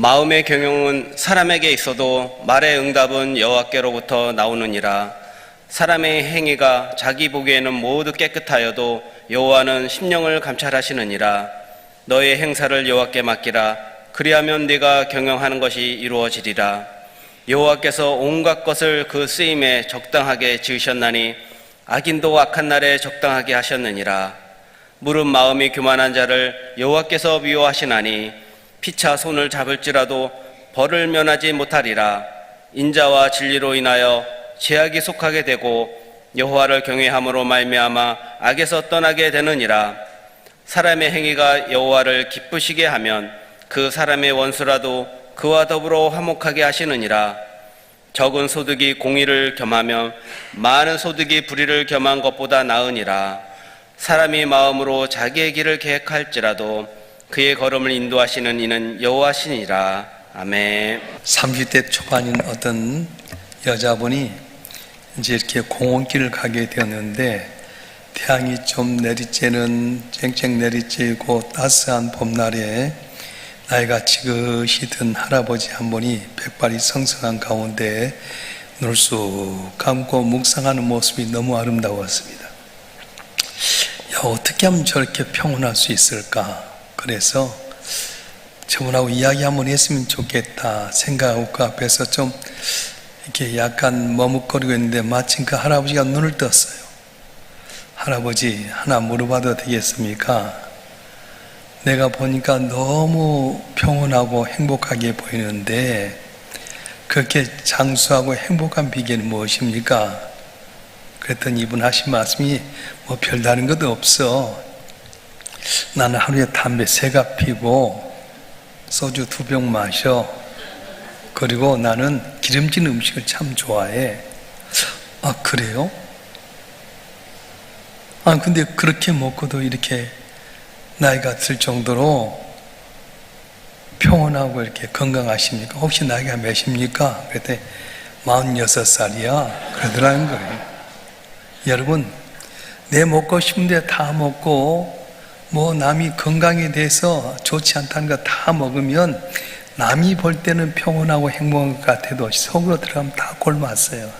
마음의 경영은 사람에게 있어도 말의 응답은 여호와께로부터 나오느니라. 사람의 행위가 자기 보기에는 모두 깨끗하여도 여호와는 심령을 감찰하시느니라. 너의 행사를 여호와께 맡기라. 그리하면 네가 경영하는 것이 이루어지리라. 여호와께서 온갖 것을 그 쓰임에 적당하게 지으셨나니 악인도 악한 날에 적당하게 하셨느니라. 무릇 마음이 교만한 자를 여호와께서 미워하시나니 피차 손을 잡을지라도 벌을 면하지 못하리라. 인자와 진리로 인하여 제약이 속하게 되고 여호와를 경외함으로 말미암아 악에서 떠나게 되느니라. 사람의 행위가 여호와를 기쁘시게 하면 그 사람의 원수라도 그와 더불어 화목하게 하시느니라. 적은 소득이 공의를 겸하면 많은 소득이 불의를 겸한 것보다 나으니라. 사람이 마음으로 자기의 길을 계획할지라도 그의 걸음을 인도하시는 이는 여호와시니라. 아멘. 30대 초반인 어떤 여자분이 이제 이렇게 공원길을 가게 되었는데 태양이 좀 내리쬐는 쨍쨍 내리쬐고 따스한 봄날에 나이가 지긋이 든 할아버지 한 분이 백발이 성성한 가운데 눈을 쑥 감고 묵상하는 모습이 너무 아름다웠습니다. 야, 어떻게 하면 저렇게 평온할 수 있을까? 그래서 저분하고 이야기 한번 했으면 좋겠다 생각하고 그 앞에서 좀 이렇게 약간 머뭇거리고 있는데 마침 그 할아버지가 눈을 떴어요. 할아버지, 하나 물어봐도 되겠습니까? 내가 보니까 너무 평온하고 행복하게 보이는데 그렇게 장수하고 행복한 비결이 무엇입니까? 그랬더니 이분 하신 말씀이 뭐 별다른 것도 없어. 나는 하루에 담배 세 갑 피고 소주 두 병 마셔. 그리고 나는 기름진 음식을 참 좋아해. 아, 그래요? 아, 근데 그렇게 먹고도 이렇게 나이가 들 정도로 평온하고 이렇게 건강하십니까? 혹시 나이가 몇입니까? 그랬더니 46살이야. 그러더라는 거예요. 여러분, 내 먹고 싶은데 다 먹고, 뭐 남이 건강에 대해서 좋지 않다는 거 다 먹으면 남이 볼 때는 평온하고 행복한 것 같아도 속으로 들어가면 다 골맞어요.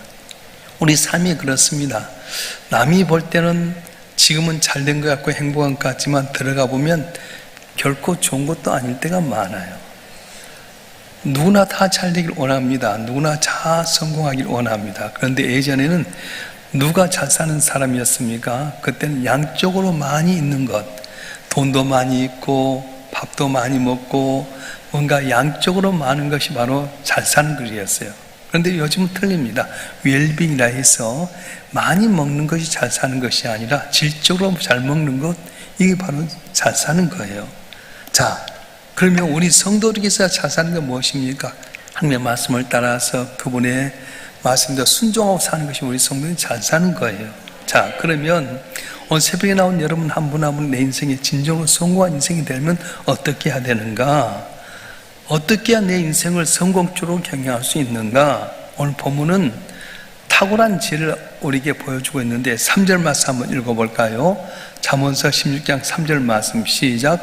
우리 삶이 그렇습니다. 남이 볼 때는 지금은 잘 된 것 같고 행복한 것 같지만 들어가 보면 결코 좋은 것도 아닐 때가 많아요. 누구나 다 잘 되길 원합니다. 누구나 다 성공하길 원합니다. 그런데 예전에는 누가 잘 사는 사람이었습니까? 그때는 양쪽으로 많이 있는 것. 돈도 많이 있고, 밥도 많이 먹고, 뭔가 양쪽으로 많은 것이 바로 잘 사는 글이었어요. 그런데 요즘은 틀립니다. 웰빙이라 해서 많이 먹는 것이 잘 사는 것이 아니라 질적으로 잘 먹는 것, 이게 바로 잘 사는 거예요. 자, 그러면 우리 성도들께서 잘 사는 건 무엇입니까? 하나님의 말씀을 따라서 그분의 말씀대로 순종하고 사는 것이 우리 성도들이 잘 사는 거예요. 자, 그러면 오늘 새벽에 나온 여러분 한 분 한 분 내 인생에 진정으로 성공한 인생이 되면 어떻게 해야 되는가? 어떻게 해야 내 인생을 성공적으로 경영할 수 있는가? 오늘 본문은 탁월한 지혜를 우리에게 보여주고 있는데 3절 말씀 한번 읽어볼까요? 잠언서 16장 3절 말씀 시작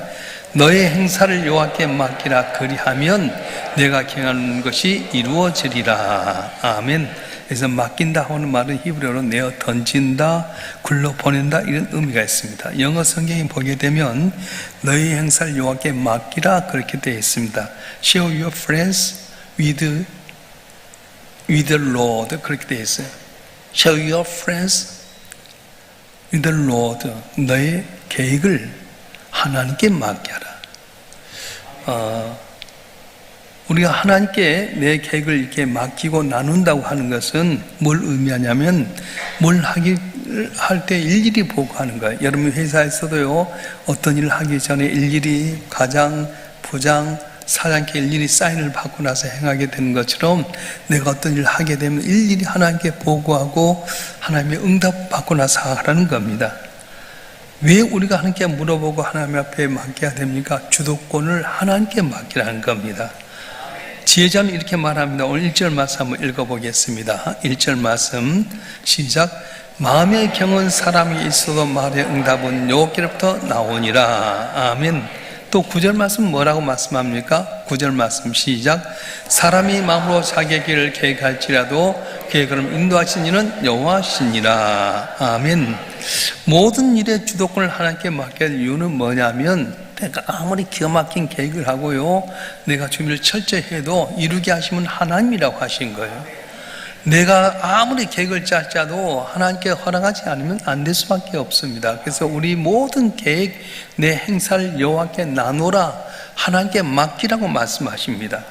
너의 행사를 여호와께 맡기라 그리하면 내가 경하는 것이 이루어지리라 아멘 그래서 맡긴다 하는 말은 히브리어로 내어 던진다 굴러 보낸다 이런 의미가 있습니다 영어 성경에 보게 되면 너의 행사를 여호와께 맡기라 그렇게 되어 있습니다 Share your friends with with the Lord 그렇게 되어 있어요. Share your friends with the Lord. 너의 계획을 하나님께 맡겨라. 어, 우리가 하나님께 내 계획을 이렇게 맡기고 나눈다고 하는 것은 뭘 의미하냐면 뭘 하기 할 때 일일이 보고 하는 거예요. 여러분 회사에서도요 어떤 일을 하기 전에 일일이 과장, 부장, 사장께 일일이 사인을 받고 나서 행하게 되는 것처럼 내가 어떤 일을 하게 되면 일일이 하나님께 보고하고 하나님의 응답 받고 나서 하라는 겁니다. 왜 우리가 하나님께 물어보고 하나님 앞에 맡겨야 됩니까? 주도권을 하나님께 맡기라는 겁니다. 지혜자는 이렇게 말합니다. 오늘 1절 말씀 한번 읽어보겠습니다. 1절 말씀 시작. 마음의 경은 사람이 있어도 말의 응답은 여호께로부터 나오니라. 아멘. 또 구절 말씀 뭐라고 말씀합니까? 구절 말씀 시작. 사람이 마음으로 자기의 길을 계획할지라도 그의 그럼 인도하신 이는 여호와시니라. 아멘. 모든 일의 주도권을 하나님께 맡길 이유는 뭐냐면 내가 아무리 기가 막힌 계획을 하고요. 내가 준비를 철저히 해도 이루게 하시면 하나님이라고 하신 거예요. 내가 아무리 계획을 짜짜도 하나님께 허락하지 않으면 안 될 수밖에 없습니다. 그래서 우리 모든 계획, 내 행사를 여호와께 나누라 하나님께 맡기라고 말씀하십니다.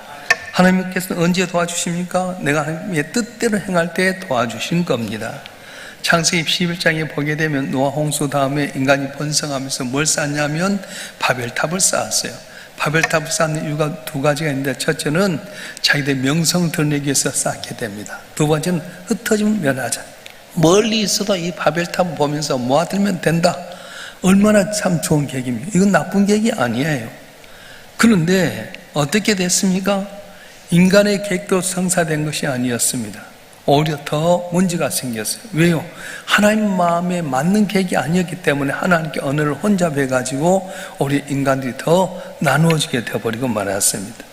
하나님께서는 언제 도와주십니까? 내가 하나님의 뜻대로 행할 때 도와주신 겁니다. 창세기 11장에 보게 되면 노아 홍수 다음에 인간이 번성하면서 뭘 쌓냐면 바벨탑을 쌓았어요. 바벨탑을 쌓는 이유가 두 가지가 있는데 첫째는 자기들 명성을 드러내기 위해서 쌓게 됩니다. 두 번째는 흩어지면 면하자. 멀리 있어도 이 바벨탑을 보면서 모아들면 된다. 얼마나 참 좋은 계획입니까? 이건 나쁜 계획이 아니에요. 그런데 어떻게 됐습니까? 인간의 계획도 성사된 것이 아니었습니다. 오히려 더 문제가 생겼어요. 왜요? 하나님 마음에 맞는 계획이 아니었기 때문에 하나님께 언어를 혼잡해 가지고 우리 인간들이 더 나누어지게 되어버리고 말았습니다.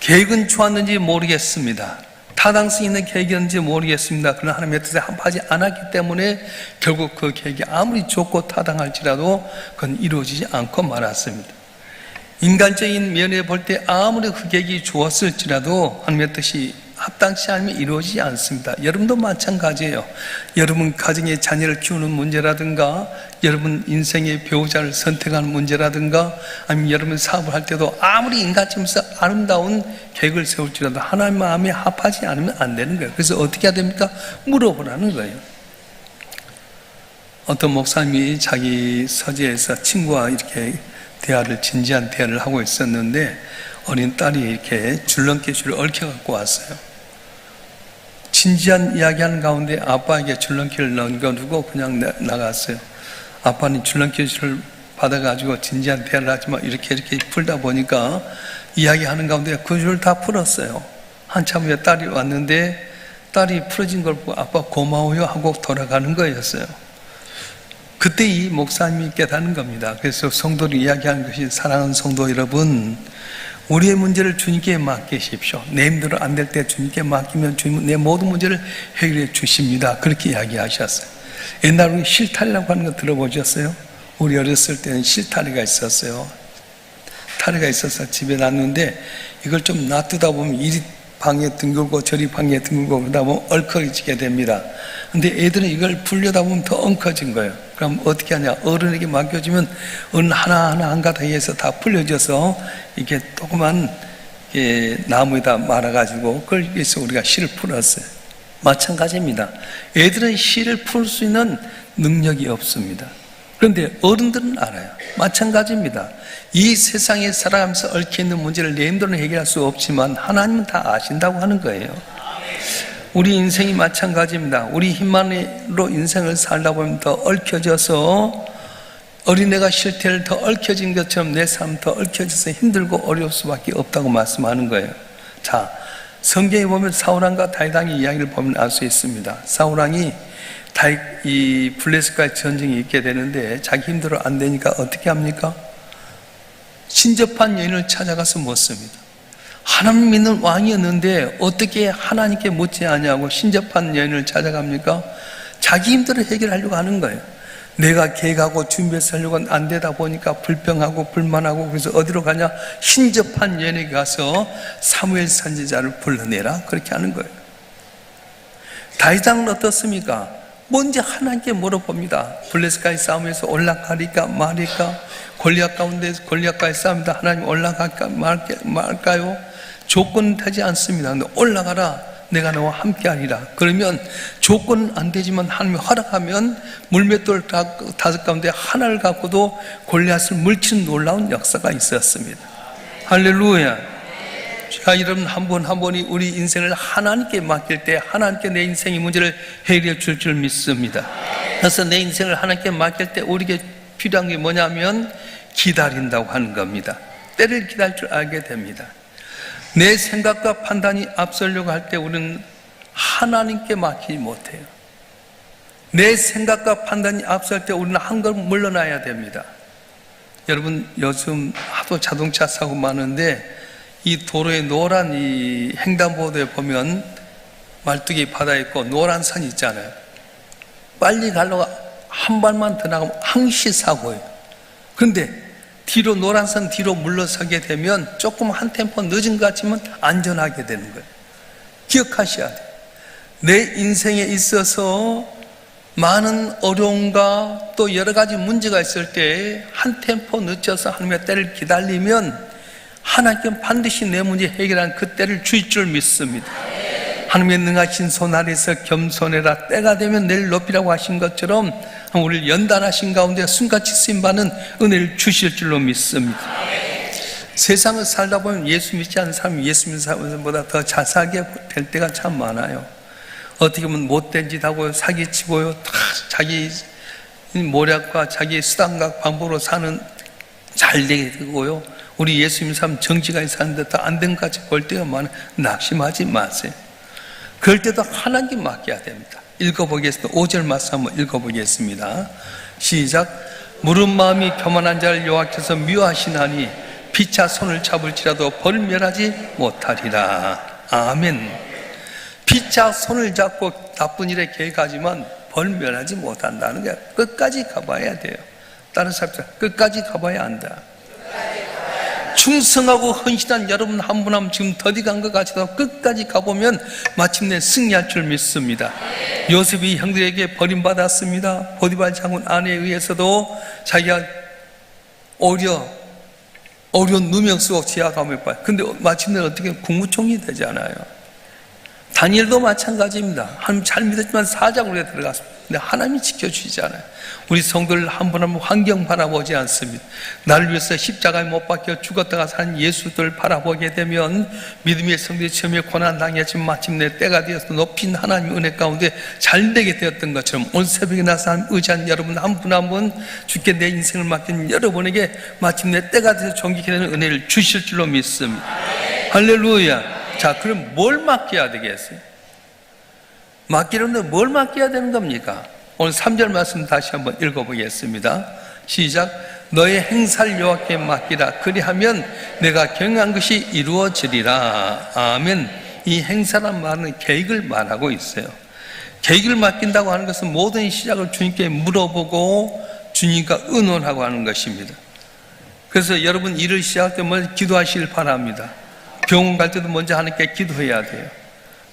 계획은 좋았는지 모르겠습니다. 타당성 있는 계획이었는지 모르겠습니다. 그러나 하나님의 뜻에 합하지 않았기 때문에 결국 그 계획이 아무리 좋고 타당할지라도 그건 이루어지지 않고 말았습니다. 인간적인 면에 볼 때 아무리 그 계획이 좋았을지라도 하나님의 뜻이 합당치 않으면 이루어지지 않습니다. 여러분도 마찬가지예요. 여러분 가정의 자녀를 키우는 문제라든가, 여러분 인생의 배우자를 선택하는 문제라든가, 아니면 여러분 사업을 할 때도 아무리 인간적으로서 아름다운 계획을 세울지라도 하나님 마음에 합하지 않으면 안 되는 거예요. 그래서 어떻게 해야 됩니까? 물어보라는 거예요. 어떤 목사님이 자기 서재에서 친구와 이렇게 대화를 진지한 대화를 하고 있었는데 어린 딸이 이렇게 줄넘기줄을 얽혀갖고 왔어요. 진지한 이야기하는 가운데 아빠에게 줄넘기를 넘겨두고 그냥 나- 나갔어요. 아빠는 줄넘기줄을 받아가지고 진지한 대화를 하지만 이렇게 이렇게 풀다 보니까 이야기하는 가운데 그 줄 다 풀었어요. 한참 후에 딸이 왔는데 딸이 풀어진 걸 보고 아빠 고마워요 하고 돌아가는 거였어요. 그때 이 목사님이 깨닫는 겁니다. 그래서 성도를 이야기하는 것이 사랑하는 성도 여러분, 우리의 문제를 주님께 맡기십시오. 내 힘대로 안될 때 주님께 맡기면 주님은 내 모든 문제를 해결해 주십니다. 그렇게 이야기하셨어요. 옛날 우리 실타리라고 하는 거 들어보셨어요? 우리 어렸을 때는 실타리가 있었어요. 타리가 있어서 집에 놨는데 이걸 좀 놔두다 보면 이리 방에 둥글고 저리 방에 둥글고 그러다 보면 얼커지게 됩니다. 근데 애들은 이걸 풀려다 보면 더 엉커진 거예요. 그럼 어떻게 하냐? 어른에게 맡겨주면 어른 하나하나 한가닥에서 다 풀려져서 이렇게 조그만 예, 나무에다 말아가지고 그걸 위해서 우리가 실을 풀었어요. 마찬가지입니다. 애들은 실을 풀 수 있는 능력이 없습니다. 그런데 어른들은 알아요. 마찬가지입니다. 이 세상에 살아가면서 얽혀있는 문제를 내 힘대로 해결할 수 없지만 하나님은 다 아신다고 하는 거예요. 우리 인생이 마찬가지입니다. 우리 힘만으로 인생을 살다 보면 더 얽혀져서 어린애가 실태를 더 얽혀진 것처럼 내 삶 더 얽혀져서 힘들고 어려울 수밖에 없다고 말씀하는 거예요. 자, 성경에 보면 사우랑과 다이당의 이야기를 보면 알 수 있습니다. 사우랑이 다이, 이 블레스과의 전쟁이 있게 되는데 자기 힘대로 안 되니까 어떻게 합니까? 신접한 여인을 찾아가서 묻습니다. 하나님 믿는 왕이었는데 어떻게 하나님께 묻지 않냐고 신접한 여인을 찾아갑니까? 자기 힘대로 해결하려고 하는 거예요. 내가 계획하고 준비해서 하려고 안 되다 보니까 불평하고 불만하고 그래서 어디로 가냐? 신접한 여인에게 가서 사무엘 선지자를 불러내라 그렇게 하는 거예요. 다이장은 어떻습니까? 먼저 하나님께 물어봅니다. 블레스가의 싸움에서 올라가리까 말일까? 골리앗 가운데 골리앗과의 싸움이다. 하나님 올라갈까 말까, 말까요? 조건은 되지 않습니다. 근데 올라가라. 내가 너와 함께하리라. 그러면 조건은 안 되지만 하나님이 허락하면 물맷돌 다- 다섯 가운데 하나를 갖고도 골리앗을 물치는 놀라운 역사가 있었습니다. 할렐루야. 자, 여러분 한 번 한 번이 우리 인생을 하나님께 맡길 때 하나님께 내 인생의 문제를 해결해 줄 줄 믿습니다. 그래서 내 인생을 하나님께 맡길 때 우리에게 필요한 게 뭐냐면 기다린다고 하는 겁니다. 때를 기다릴 줄 알게 됩니다. 내 생각과 판단이 앞서려고 할 때 우리는 하나님께 맡기지 못해요. 내 생각과 판단이 앞설 때 우리는 한 걸음 물러나야 됩니다. 여러분 요즘 하도 자동차 사고 많은데 이 도로에 노란 이 횡단보도에 보면 말뚝이 바다 있고 노란 선 있잖아요. 빨리 가려고 한 발만 더 나가면 항시 사고예요. 그런데 뒤로 노란 선 뒤로 물러서게 되면 조금 한 템포 늦은 것 같지만 안전하게 되는 거예요. 기억하셔야 돼요. 내 인생에 있어서 많은 어려움과 또 여러 가지 문제가 있을 때 한 템포 늦춰서 하나님의 때를 기다리면 하나님께 반드시 내 문제 해결한 그 때를 주실 줄 믿습니다. 하나님의 능하신 손 아래서 겸손해라 때가 되면 내일 높이라고 하신 것처럼 우리를 연단하신 가운데 순같이 쓰임받는 은혜를 주실 줄로 믿습니다. 세상을 살다 보면 예수 믿지 않는 사람이 예수 믿는 사람보다 더잘 살게 될 때가 참 많아요. 어떻게 보면 못된 짓 하고 사기치고요. 다 자기 모략과 자기 수단과 방법으로 사는 잘 되고요. 우리 예수 믿는 사람 정지가 사는데 더안된것 같이 볼 때가 많아. 낙심하지 마세요. 그럴 때도 하나님 맡겨야 됩니다. 읽어보겠습니다. 5절 말씀 한번 읽어보겠습니다. 시작. 무른 마음이 교만한 자를 여호와께서 미워하시나니 피차 손을 잡을지라도 벌멸하지 못하리라. 아멘. 피차 손을 잡고 나쁜 일에 계획하지만 벌멸하지 못한다는 게 끝까지 가봐야 돼요. 다른 사람 끝까지 가봐야 한다. 충성하고 헌신한 여러분 한 분 한 분 지금 더디 간 것 같아도 끝까지 가보면 마침내 승리할 줄 믿습니다. 요셉이 형들에게 버림받았습니다. 보디발 장군 아내에 의해서도 자기가 오히려 어려운 누명 쓰고 감옥에 빠요. 근데 마침내 어떻게 국무총리 되잖아요. 다니엘도 마찬가지입니다. 하나님 잘 믿었지만 사자굴에 들어갔습니다. 근데 하나님이 지켜주시잖아요. 우리 성도를 한분한분 환경 바라보지 않습니다. 나를 위해서 십자가에 못 박혀 죽었다가 산 예수들 바라보게 되면 믿음의 성도의 처음에 고난 당했지만 마침내 때가 되어서 높인 하나님 은혜 가운데 잘 되게 되었던 것처럼 오늘 새벽에 나서 한 의지한 여러분 한 분 한 분 주께 내 인생을 맡긴 여러분에게 마침내 때가 되어 존귀케 되는 은혜를 주실 줄로 믿습니다. 할렐루야. 자, 그럼 뭘 맡겨야 되겠어요? 맡기려는데 뭘 맡겨야 되는 겁니까? 오늘 3절 말씀 다시 한번 읽어보겠습니다. 시작. 너의 행사를 여호와께 맡기라. 그리하면 내가 경한 것이 이루어지리라. 아멘. 이 행사란 말은 계획을 말하고 있어요. 계획을 맡긴다고 하는 것은 모든 시작을 주님께 물어보고 주님과 의논하고 하는 것입니다. 그래서 여러분 일을 먼저 기도하시길 바랍니다. 병원 갈 때도 먼저 하나님께 기도해야 돼요.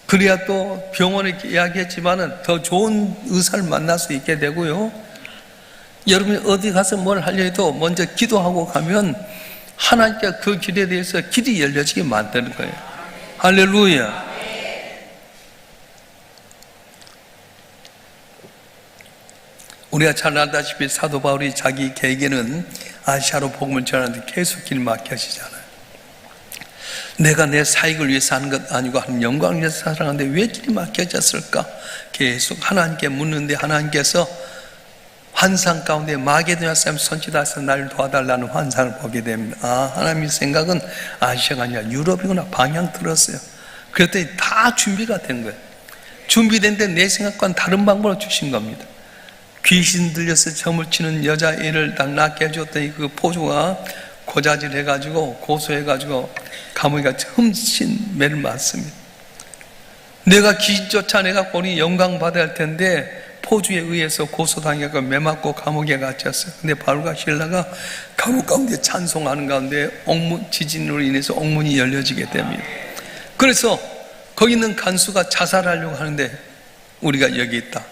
그래야 또 병원에 이야기했지만은 더 좋은 의사를 만날 수 있게 되고요. 여러분이 어디 가서 뭘 하려 해도 먼저 기도하고 가면 하나님께 그 길에 대해서 길이 열려지게 만드는 거예요. 할렐루야. 우리가 잘 알다시피 사도 바울이 자기 계획에는 아시아로 복음을 전하는데 계속 길 막혀지잖아요. 내가 내 사익을 위해서 하는 것 아니고 하는 영광을 위해서 살아가는데 왜 길이 막혀졌을까? 계속 하나님께 묻는데 하나님께서 환상 가운데 마게도냐 사람 손짓하서 나를 도와달라는 환상을 보게 됩니다. 아, 하나님의 생각은 아시아가 아니라 유럽이구나 방향 들었어요. 그랬더니 다 준비가 된 거예요. 준비된데 내 생각과는 다른 방법으로 주신 겁니다. 귀신 들려서 점을 치는 여자애를 딱 낳게 해줬더니 그 포주가 고자질 해가지고 고소해가지고 감옥에 흠신 매를 맞습니다. 내가 귀신 쫓아내갖고 우리 영광 받아야 할 텐데 포주에 의해서 고소당해서 매 맞고 감옥에 갇혔어요. 근데 바울과 신라가 감옥 가운데 찬송하는 가운데 옥문 지진으로 인해서 옥문이 열려지게 됩니다. 그래서 거기 있는 간수가 자살하려고 하는데 우리가 여기 있다.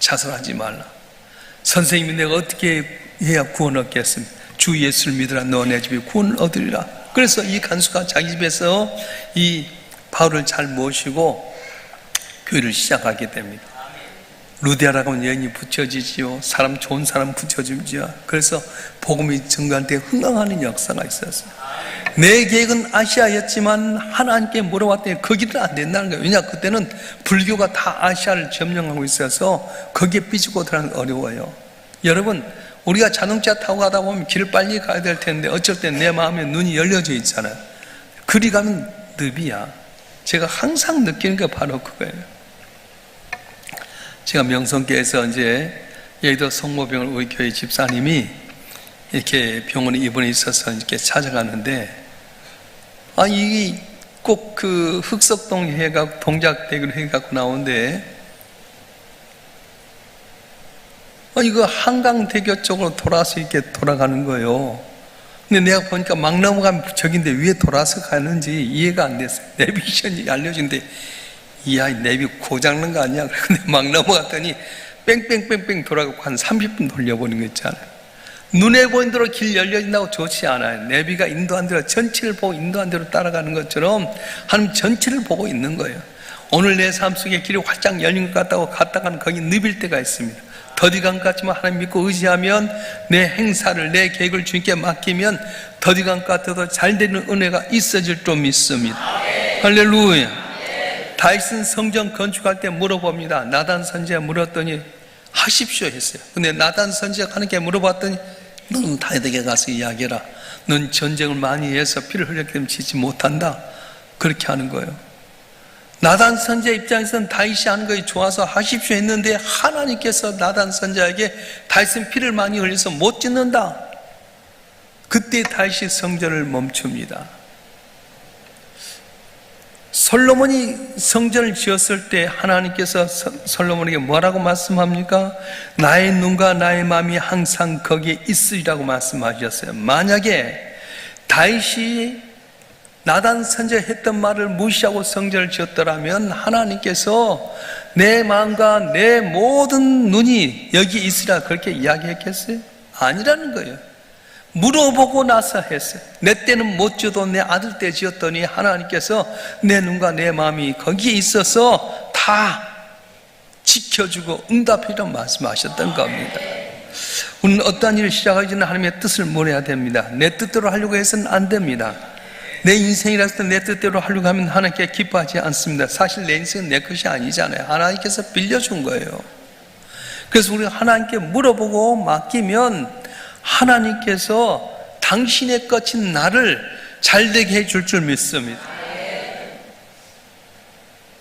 자살하지 말라. 선생님이 내가 어떻게 해야 구원 얻겠습니까? 주 예수를 믿으라 너내 집에 구원을 얻으리라. 그래서 이 간수가 자기 집에서 이 바울을 잘 모시고 교회를 시작하게 됩니다. 루디아라고 하면 여인이 붙여지지요. 사람 좋은 사람 붙여주지요. 그래서 복음이 증가할 때 흥황하는 역사가 있었어요. 내 계획은 아시아였지만 하나님께 물어봤더니 거기는 안 된다는 거예요. 왜냐 그때는 불교가 다 아시아를 점령하고 있어서 거기에 삐지고 들어가는 어려워요. 여러분 우리가 자동차 타고 가다 보면 길을 빨리 가야 될 텐데 어쩔 땐 내 마음에 눈이 열려져 있잖아요. 그리 가면 늪이야. 제가 항상 느끼는 게 바로 그거예요. 제가 명성교에서 이제 여의도 성모병을 우리 교회 집사님이 이렇게 병원에 입원해 있어서 이렇게 찾아가는데 아 이게 꼭 그 흑석동 해가 동작대교로 해갖고 나오는데 아 이거 한강 대교 쪽으로 돌아서 이렇게 돌아가는 거예요. 근데 내가 보니까 막 넘어가면 저긴데 위에 돌아서 가는지 이해가 안 됐어요. 내비션이 알려준데 이야 내비 고장난 거 아니야? 근데 막 넘어갔더니 뺑뺑뺑뺑 돌아가고 한 30분 돌려보는 거 있잖아요. 눈에 보이는 대로 길 열려진다고 좋지 않아요. 내비가 인도한 대로 전체를 보고 인도한 대로 따라가는 것처럼 하나님 전체를 보고 있는 거예요. 오늘 내 삶 속에 길이 활짝 열린 것 같다고 갔다가는 거기 느빌 때가 있습니다. 더디감 같지만 하나님 믿고 의지하면 내 행사를 내 계획을 주님께 맡기면 더디감 같아도 잘 되는 은혜가 있어질 줄 믿습니다. 할렐루야. 다윗은 성전 건축할 때 물어봅니다. 나단 선지자 물었더니 하십시오 했어요. 근데 나단 선지자 하나님께 물어봤더니 너는 다윗에게 가서 이야기해라. 넌 전쟁을 많이 해서 피를 흘렸기 때문에 지지 못한다. 그렇게 하는 거예요. 나단 선지자 입장에서는 다윗이 하는 것이 좋아서 하십시오 했는데 하나님께서 나단 선지자에게 다윗은 피를 많이 흘려서 못 짓는다. 그때 다윗이 성전을 멈춥니다. 솔로몬이 성전을 지었을 때 하나님께서 서- 솔로몬에게 뭐라고 말씀합니까? 나의 눈과 나의 마음이 항상 거기에 있으리라고 말씀하셨어요. 만약에 다윗이 나단 선제 했던 말을 무시하고 성전을 지었더라면 하나님께서 내 마음과 내 모든 눈이 여기 있으라 그렇게 이야기했겠어요? 아니라는 거예요. 물어보고 나서 했어요. 내 때는 못 지어도 내 아들 때 지었더니 하나님께서 내 눈과 내 마음이 거기에 있어서 다 지켜주고 응답이라고 말씀하셨던 겁니다. 우리는 어떠한 일을 시작하기 전에 하나님의 뜻을 몰아야 됩니다. 내 뜻대로 하려고 해서는 안 됩니다. 내 인생이라서 내 뜻대로 하려고 하면 하나님께 기뻐하지 않습니다. 사실 내 인생은 내 것이 아니잖아요. 하나님께서 빌려준 거예요. 그래서 우리가 하나님께 물어보고 맡기면 하나님께서 당신의 것인 나를 잘되게 해줄 줄 믿습니다.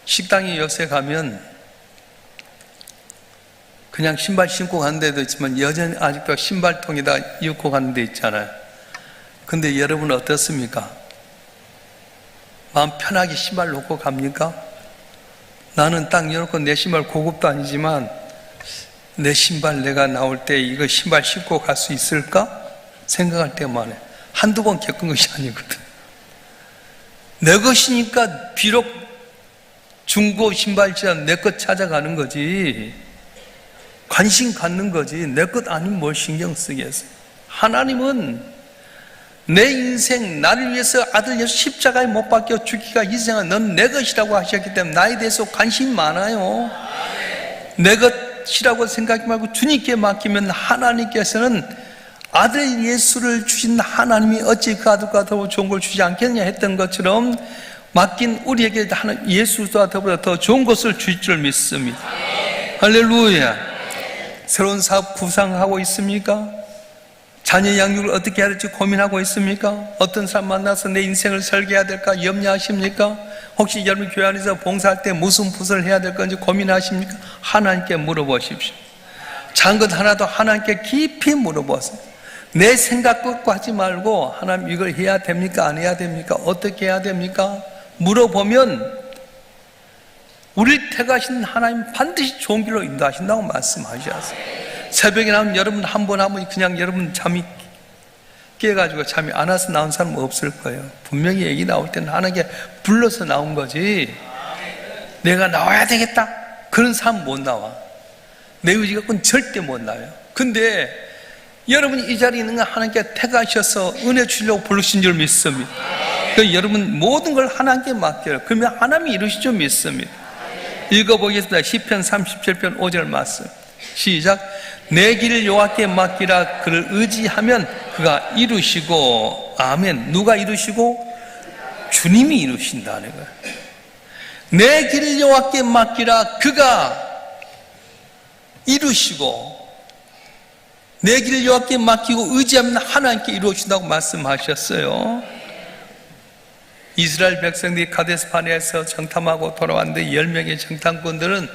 식당에 요새 가면 그냥 신발 신고 가는 데도 있지만 여전히 아직도 신발통에다 입고 가는 데 있잖아요. 근데 여러분 어떻습니까? 마음 편하게 신발 놓고 갑니까? 나는 딱 열고 내 신발 고급도 아니지만 내 신발 내가 나올 때 이거 신발 신고 갈 수 있을까? 생각할 때만 해. 한두 번 겪은 것이 아니거든. 내 것이니까 비록 중고 신발지만 내 것 찾아가는 거지. 관심 갖는 거지. 내 것 아니면 뭘 신경 쓰겠어. 하나님은 내 인생, 나를 위해서 아들 예수 십자가에 못 박혀 죽기가 희생한 넌 내 것이라고 하셨기 때문에 나에 대해서 관심이 많아요. 내 것이라고 생각하지 말고 주님께 맡기면 하나님께서는 아들 예수를 주신 하나님이 어찌 그 아들과 더불어 좋은 걸 주지 않겠냐 했던 것처럼 맡긴 우리에게 하나 예수와 더불어 더 좋은 것을 주실 줄 믿습니다. 할렐루야. 새로운 사업 구상하고 있습니까? 자녀 양육을 어떻게 해야 될지 고민하고 있습니까? 어떤 사람 만나서 내 인생을 설계해야 될까 염려하십니까? 혹시 여러분 교회 안에서 봉사할 때 무슨 부서를 해야 될 건지 고민하십니까? 하나님께 물어보십시오. 작은 것 하나도 하나님께 깊이 물어보세요. 내 생각 갖고 하지 말고 하나님 이걸 해야 됩니까? 안 해야 됩니까? 어떻게 해야 됩니까? 물어보면 우리 택하신 하나님 반드시 좋은 길로 인도하신다고 말씀하셨어요. 새벽에 나면 여러분 한 번 하면 그냥 여러분 잠이 깨가지고 잠이 안 와서 나온 사람 없을 거예요. 분명히 얘기 나올 때는 하나님께 불러서 나온 거지. 내가 나와야 되겠다. 그런 사람 못 나와. 내 의지 갖고는 절대 못 나와요. 근데 여러분이 이 자리에 있는 거 하나님께 택하셔서 은혜 주려고 부르신 줄 믿습니다. 그 여러분 모든 걸 하나님께 맡겨요. 그러면 하나님이 이루실 줄 믿습니다. 읽어보겠습니다. 시편 37편 5절 말씀. 시작. 내 길을 여호와께 맡기라 그를 의지하면 그가 이루시고 아멘. 누가 이루시고 주님이 이루신다는 거예요. 내 길을 여호와께 맡기라 그가 이루시고 내 길을 여호와께 맡기고 의지하면 하나님께 이루어진다고 말씀하셨어요. 이스라엘 백성들이 카데스 파네에서 정탐하고 돌아왔는데 10명의 정탐꾼들은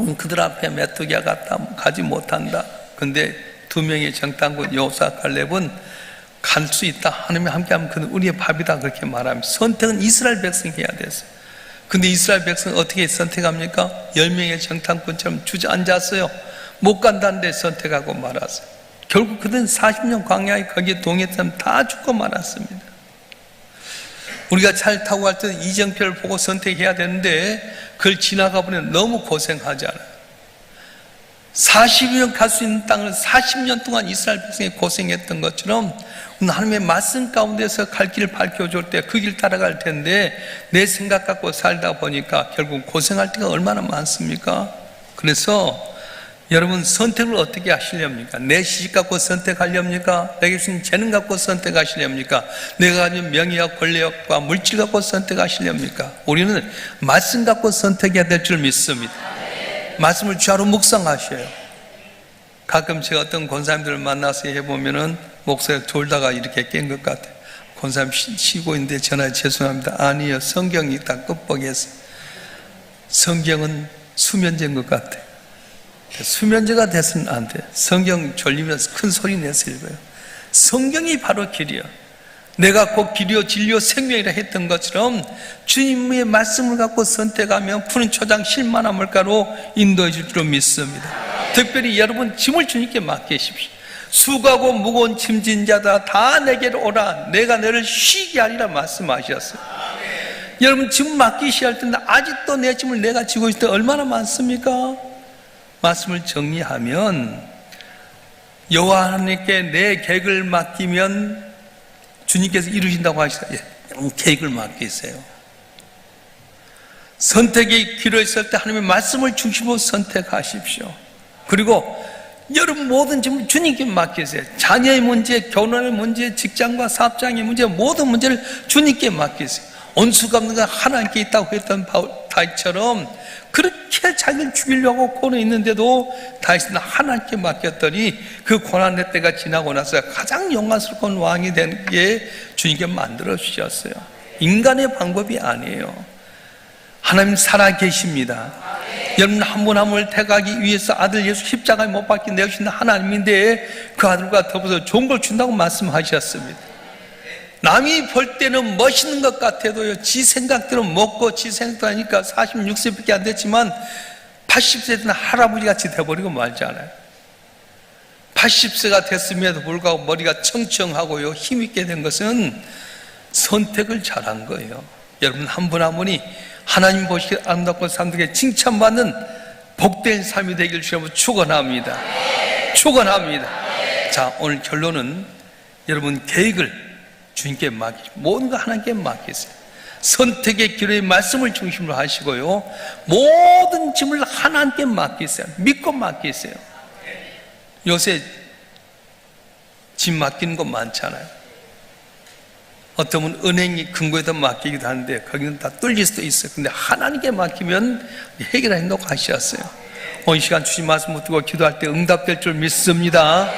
음, 그들 앞에 메뚜기가 가지 못한다. 근데 두 명의 정탐꾼 요사 갈렙은 갈 수 있다. 하나님이 함께하면 그는 우리의 밥이다. 그렇게 말합니다. 선택은 이스라엘 백성이 해야 됐어요. 근데 이스라엘 백성은 어떻게 선택합니까? 열 명의 정탐꾼처럼 주저앉았어요. 못 간다는데 선택하고 말았어요. 결국 그들은 40년 광야에 거기에 동했던 다 죽고 말았습니다. 우리가 잘 타고 갈 때는 이정표를 보고 선택해야 되는데 그걸 지나가 보면 너무 고생하잖아요. 40년 갈 수 있는 땅을 40년 동안 이스라엘 백성이 고생했던 것처럼 하나님의 말씀 가운데서 갈 길을 밝혀줄 때 그 길 따라갈 텐데 내 생각 갖고 살다 보니까 결국 고생할 때가 얼마나 많습니까? 그래서 여러분 선택을 어떻게 하시렵니까? 내 시집 갖고 선택하렵니까? 내게 주신 재능 갖고 선택하시렵니까? 내가 가진 명예와 권력과 물질 갖고 선택하시렵니까? 우리는 말씀 갖고 선택해야 될 줄 믿습니다. 말씀을 주하로 묵상하셔요. 가끔 제가 어떤 권사님들을 만나서 해보면은 목소리가 졸다가 이렇게 깬 것 같아요. 권사님 쉬- 쉬고 있는데 전화해 죄송합니다. 아니요. 성경이 딱 끝보기에서. 성경은 수면제인 것 같아요. 수면제가 돼서는 안 돼. 성경 졸리면서 큰 소리 내서 읽어요. 성경이 바로 길이요. 내가 곧 길이요 진리요 생명이라 했던 것처럼 주님의 말씀을 갖고 선택하면 푸른 초장 실만한 물가로 인도해 줄줄 믿습니다. 특별히 여러분 짐을 주님께 맡기십시오. 수고하고 무거운 짐진 자다 다 내게로 오라 내가 너를 쉬게 하리라 말씀하셨어요. 여러분 짐 맡기셔야 할 텐데 아직도 내 짐을 내가 지고 있을 때 얼마나 많습니까? 말씀을 정리하면 여호와 하나님께 내 계획을 맡기면 주님께서 이루신다고 하시다. 예, 여러분 계획을 맡기세요. 선택이 길어있을 때 하나님의 말씀을 중심으로 선택하십시오. 그리고 여러분 모든 짐을 주님께 맡기세요. 자녀의 문제, 결혼의 문제, 직장과 사업장의 문제, 모든 문제를 주님께 맡기세요. 온수가 없는 건 하나님께 있다고 했던 다윗처럼 그렇게 자기를 죽이려고 고는 있는데도 다윗은 하나님께 맡겼더니 그 고난의 때가 지나고 나서 가장 영광스러운 왕이 된 게 주님께 만들어 주셨어요. 인간의 방법이 아니에요. 하나님 살아 계십니다. 여러분 한분한 분을 택하기 위해서 아들 예수 십자가에 못 박혀 내주신 하나님인데 그 아들과 더불어서 걸 준다고 말씀하셨습니다. 남이 볼 때는 멋있는 것 같아도요, 지 생각대로 먹고 지 생각도 하니까 46세밖에 안 됐지만 80세 된 할아버지 같이 돼버리고 말잖아요. 80세가 됐음에도 불구하고 머리가 청청하고요, 힘있게 된 것은 선택을 잘한 거예요. 여러분 한 분 한 분이 하나님 보시기에 아름답고 사람들에게 칭찬받는 복된 삶이 되길 주님으로 축원합니다. 축원합니다. 자 오늘 결론은 여러분 계획을 주님께 맡기 거 하나님께 맡기세요. 선택의 길의 말씀을 중심으로 하시고요. 모든 짐을 하나님께 맡기세요. 믿고 맡기세요. 요새 짐 맡기는 거 많잖아요. 분은 은행이 근거에다 맡기기도 하는데 거기는 다 뚫릴 수도 있어요. 근데 하나님께 맡기면 해결한다고 하셨어요. 오늘 시간 주신 말씀 듣고 기도할 때 응답될 줄 믿습니다.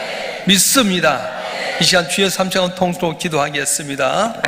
믿습니다. 이 시간 주여 삼창은 통수로 기도하겠습니다.